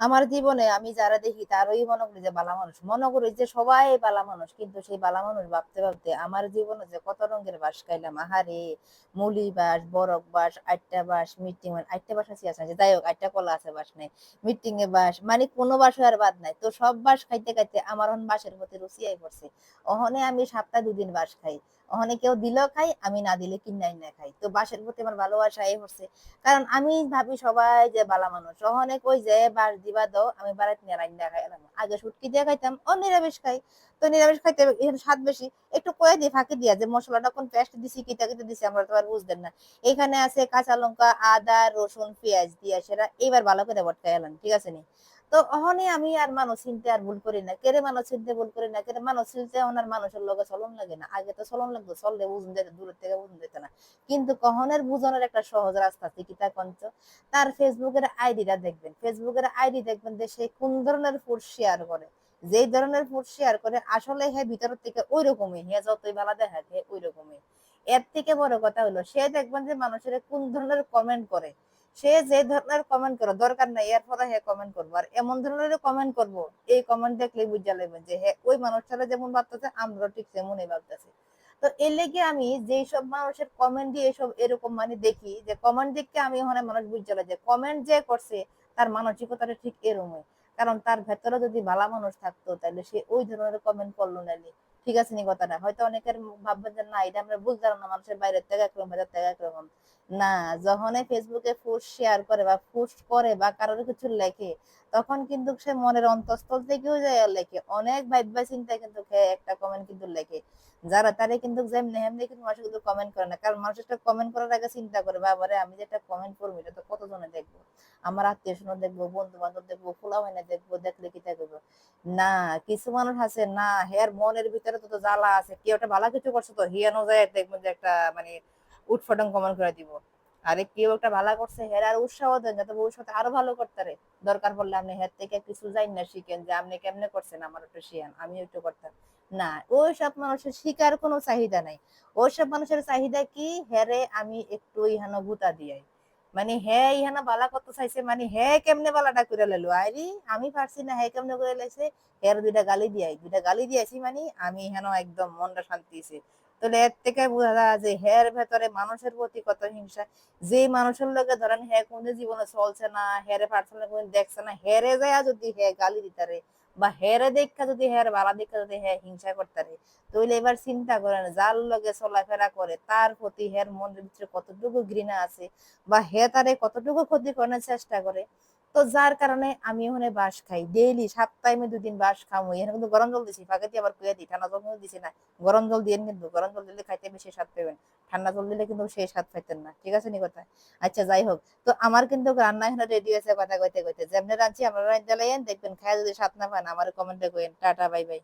আমার জীবনে আমি যারা দেখি তারই মনে করি যে বালা মানুষ। মনে করি যে সবাই বালা মানুষ, কিন্তু সেই বালা মানুষ ভাবতে ভাবতে আমার জীবনে যে কত রঙের বাস খাইলাম। আহারে মুলি বাস বরফ বাস, আটটা বাস, মিটিং আটটা বাস আছে আছে যাই হোক, আটটা কলা আছে বাস নেই, মিটিং এ বাস মানে কোনো বাসও আর বাদ নাই। তো সব বাস খাইতে খাইতে আমার এখন বাসের প্রতি রুচি আই পড়ছে। ওখানে আমি সপ্তাহে দুদিন বাস খাই। ওখানে কেউ দিলেও খাই আমি না দিলে কিনাই না খাই তো বাসের প্রতি আমার ভালোবাসা এই হচ্ছে। কারণ আমি ভাবি সবাই যে বালা মানুষ। ওখানে কই যে বাস দিবা দাও, আমি বাড়াতে রান্না খাই আগে সুটকি দিয়ে খাইতাম, ও নিরামিষ খাই তো নিরামিষ খাইতে এখানে স্বাদ বেশি। একটু কয়ে দিই ফাঁকি দিয়া যে মশলাটা কোন পেস্ট দিছি, কিটা কিটা দিছি, আমরা তো আর বুঝতেন না। এখানে আছে কাঁচা লঙ্কা, আদা, রসুন, পেঁয়াজ দিয়া সেটা এবার ভালো করে বটকা এলাম, ঠিক আছে নি? তো অহনে আমি আর মানুষ চিনতে আর ভুল করি না। কেরে মানুষ চিনতে ভুল করি না? কেরে মানুষ চিনতে ওনার মানুষের লগে চলন লাগে না? আগে তো চলন লাগতো, চললে বুঝুন যেত দূরের থেকে বুঝুন যেত না। কিন্তু কহনের বুঝনের একটা সহজ রাস্তা আছে, কিতা কঞ্চ তার ফেসবুকের আইডিটা দেখবেন। ফেসবুকের আইডি দেখবেন যে সে কোন ধরনের ফুড শেয়ার করে। যেই ধরনের ফুড শেয়ার করে, আসলে হ্যাঁ ভিতর থেকে ওই রকমই হ্যাঁ যতই ভালো দেখা হ্যাঁ ওই রকমই এর থেকে বড় কথা হলো, সে দেখবেন যে মানুষের কোন ধরনের কমেন্ট করে। সে যে ধরনের কমেন্ট করে, দরকার নাই, এর পরে হ্যাঁ কমেন্ট করব। আর এমন ধরনের কমেন্ট করব, এই কমেন্ট দেখলে বুঝা লাগবে যে হ্যাঁ ওই মানুষটারা যেমন ভাবতেছে আমরা ঠিক তেমনই ভাবতেছি। তো এর লেগে আমি যেই সব মানুষের কমেন্ট দিয়ে এসব এরকম মানে দেখি, যে কমেন্ট দেখে আমি ওখানে মানুষ বুঝতে যে কমেন্ট যে করছে, তার মানসিকতাটা ঠিক এরকমই। কারণ তার ভেতরে যদি ভালো মানুষ থাকতো, তাহলে সে ওই ধরনের কমেন্ট করল না ঠিক আছে নি কথাটা? হয়তো অনেকের ভাববেন যে, না, এটা আমরা বুঝতাম না। মানুষের বাইরের থেকে একরকম ভেতর থেকে না, যখনই ফেসবুকে পোস্ট শেয়ার করে বা পোস্ট করে বা কারোর কিছু লেখে, তখন কিন্তু সে মনের অন্তঃস্থল থেকেও যায় লেখে। অনেক ভাববা চিন্তায় কিন্তু একটা কমেন্ট কিন্তু লেখে। যারা তারে কিন্তু কিন্তু মানুষ কিন্তু কমেন্ট করে না। কারণ মানুষ একটা কমেন্ট করার আগে চিন্তা করে, বাবারে, আমি যে একটা কমেন্ট করব, এটা তো কতজনে দেখব? আমার আত্মীয় স্বজন দেখব বন্ধু বান্ধব দেখব খোলা হয় না দেখব, দেখলে কি দেখব না, কিছু মানুষ আছে, না হের মনের ভিতরে তো জ্বালা আছে। কেউ একটা ভালো কিছু করছে তো হিয়ানো যায়, দেখবেন যে একটা মানে উৎফটন কমেন্ট করে দিব। আরে কেউ একটা ভালো করছে, হের আর উৎসাহ দেন, যাতে ভবিষ্যতে আরও ভালো করতে পারে। দরকার পড়লে আপনি হের থেকে কিছু যাই না, শিখেন যে আপনি কেমনে করছেন, আমার একটু শিয়ান আমি একটু করতাম। না ওই সব মানুষের শিকার কোনো চাহিদা নাই। ওই সব মানুষের চাহিদা কি? হেরে আমি একটু ইহানো গুতা দিয়াই। মানে হে ইহানা বালা কত চাইছে মানে হে কেমনে বালাটা করে লেলো আরে, আমি পারছি না, হে কেমনে করে লাইছে? হের দুইটা গালি দিয়াই, দুইটা গালি দিয়েছি মানে আমি হেন একদম মনটা শান্তি তাহলে এর থেকে বোঝা যায় যে হের ভেতরে মানুষের প্রতি কত হিংসা। যে মানুষের লোকে ধরেন হে কোন জীবনে চলছে না, হেরে পার্সোনাল কোন দেখছে না, হেরে যায় যদি হে গালি দিতারে বা হেরে দেখা যদি হের বালা দেখা যদি হে হিংসা করতারে তাহলে এবার চিন্তা করেন যার লগে চলাফেরা করে তার প্রতি হের মনের ভিতরে কতটুকু ঘৃণা আছে বা হে তারে কতটুকু ক্ষতি করার চেষ্টা করে। তো যার কারণে আমি ওখানে বাস খাই। ডেইলি সপ্তাহে আমি দুদিন বাস খামো। এখানে কিন্তু গরম জল দিছি, ফাঁকে দিয়ে আবার কুয়া দিই, ঠান্ডা জল কিন্তু দিছি না। গরম জল দিয়ে কিন্তু, গরম জল দিলে খাইতে বেশি স্বাদ পাবেন ঠান্ডা জল দিলে কিন্তু সেই স্বাদ পাইতেন না। ঠিক আছে নি কথা? আচ্ছা যাই হোক। তো আমার কিন্তু রান্না এখানে রেডি হয়েছে কথা কইতে কইতে। যেমনি রাঁধছি আমরা দেখবেন খাই যদি স্বাদ না পান, আমার কমেন্টে কইন টাটা, বাই বাই।